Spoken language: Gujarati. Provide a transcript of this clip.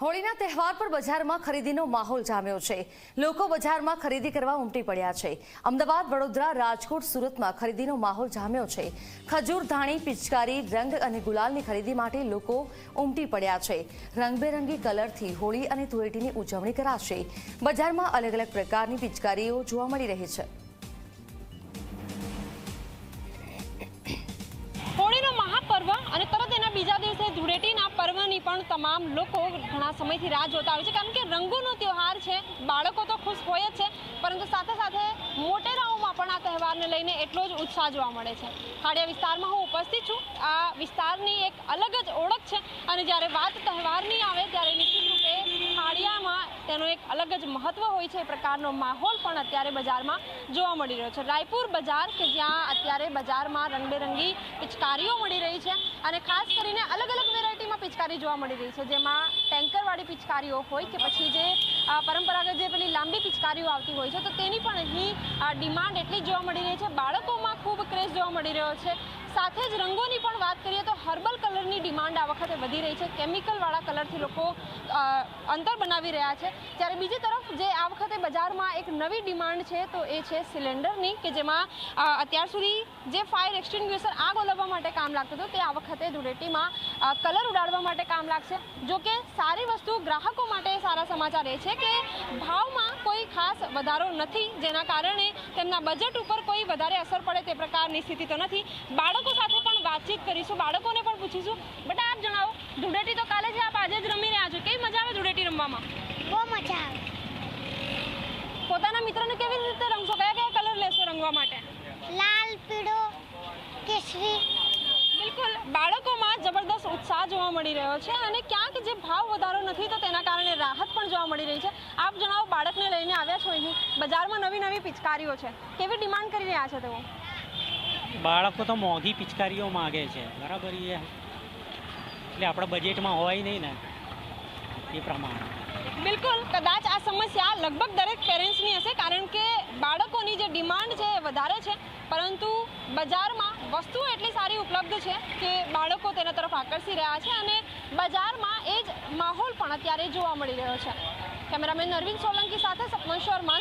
હોળીના તહેવાર પર બજારમાં ખરીદીનો માહોલ જામ્યો છે. લોકો બજારમાં ખરીદી કરવા ઉમટી પડ્યા છે. અમદાવાદ, વડોદરા, રાજકોટ, સુરતમાં ખરીદીનો માહોલ જામ્યો છે. ખજૂર, ધાણી, પિચકારી, રંગ અને ગુલાલની ખરીદી માટે લોકો ઉમટી પડ્યા છે. રંગબેરંગી કલરથી હોળી અને ધૂળેટીની ઉજવણી કરાશે. બજારમાં અલગ અલગ પ્રકારની પિચકારીઓ જોવા મળી રહી છે. પણ તમામ લોકો ઘણા સમયથી રાહ જોતા હોય છે. કારણ કે રંગોનો તહેવાર છે, બાળકો તો ખુશ હોય જ છે, પરંતુ સાથે સાથે મોટેરાઓમાં પણ આ તહેવારને લઈને એટલો જ ઉત્સાહ જોવા મળે છે. ખાડિયા વિસ્તારમાં હું ઉપસ્થિત છું. આ વિસ્તારની એક અલગ જ ઓળખ છે અને જ્યારે વાત તહેવારની આવે ત્યારે ખાડિયામાં તેનો એક અલગ જ મહત્વ હોય છે એ પ્રકારનો માહોલ પણ અત્યારે બજારમાં જોવા મળી રહ્યો છે. રાયપુર બજાર કે જ્યાં અત્યારે બજારમાં રંગબેરંગી પિચકારીઓ મળી રહી છે અને ખાસ કરીને અલગ અલગ વેરાયટીમાં પિચકારી જોવા મળી રહી છે. જેમાં ટેન્કરવાળી પિચકારીઓ હોય કે પછી જે પરંપરાગત જે પેલી લાંબી પિચકારીઓ આવતી હોય છે, તો તેની પણ અહીં ડિમાન્ડ એટલી જોવા મળી રહી છે. બાળકોમાં ખૂબ ક્રેઝ જોવા મળી રહ્યો છે. સાથે જ રંગોની પણ વાત કરીએ તો હર્બલ કલરની ડિમાન્ડ આ વખતે વધી રહી છે. કેમિકલવાળા કલરથી લોકો અંતર બનાવી રહ્યા છે. ત્યારે બીજી તરફ જે આ વખતે બજારમાં એક નવી ડિમાન્ડ છે, તો એ છે સિલિન્ડરની, કે જેમાં અત્યાર સુધી જે ફાયર એક્સટિંગ્યુશર આગ ઓલવવા માટે કામ લાગતું હતું, તે આ વખતે ધૂળેટીમાં કલર ઉડાડવા માટે કામ લાગશે. જો કે સારી વસ્તુ ગ્રાહકો માટે સારા સમાચાર એ છે કે, ભાવમાં કોઈ ખાસ વધારો નથી, જેના કારણે તેમના બજેટ ઉપર કોઈ વધારે અસર પડે તે પ્રકારની સ્થિતિ તો નથી. બાળકો સાથે પણ વાતચીત કરીશું, બાળકોને પણ પૂછીશું બેટા આપ જણાવો ધૂળેટી તો કાલે છે આપ આજે જ રમી રહ્યા છો. કેવી મજા આવે ધૂળેટી રમવામાં? બહુ મજા આવે. પોતાના મિત્રને કેવી રીતે રમશો? કયા કયા કલર લેશો રંગવા માટે? લાલ પીળો કેસરી. બિલકુલ. બાળકોમાં જબરદસ્ત ઉત્સાહ જોવા મળી રહ્યો છે અને ક્યાંક જે ભાવ વધારો નથી તો તેના કારણે રાહત પણ જોવા મળી રહી છે. આપ જણાવો બાળકને લઈને આવ્યા છો અહીં? બજારમાં નવી નવી પિચકારીઓ છે. કેવી ડિમાન્ડ કરી રહ્યા છે તેઓ? બાળકો તો મોંઘી પિચકારીઓ માગે છે. બરાબર એ. એટલે આપણા બજેટમાં હોય નહીં ને, એ પ્રમાણે. બિલકુલ, કદાચ આ સમસ્યા લગભગ દરેક પેરેન્ટ્સની હશે, કારણ કે બાળકોની જે ડિમાન્ડ છે એ વધારે છે, પરંતુ બજારમાં વસ્તુઓ એટલી સારી ઉપલબ્ધ છે કે બાળકો તેના તરફ આકર્ષી રહ્યા છે અને બજારમાં એ જ માહોલ પણ અત્યારે જોવા મળી રહ્યો છે. કેમેરામેન અરવિંદ સોલંકી સાથે સપન શર્મા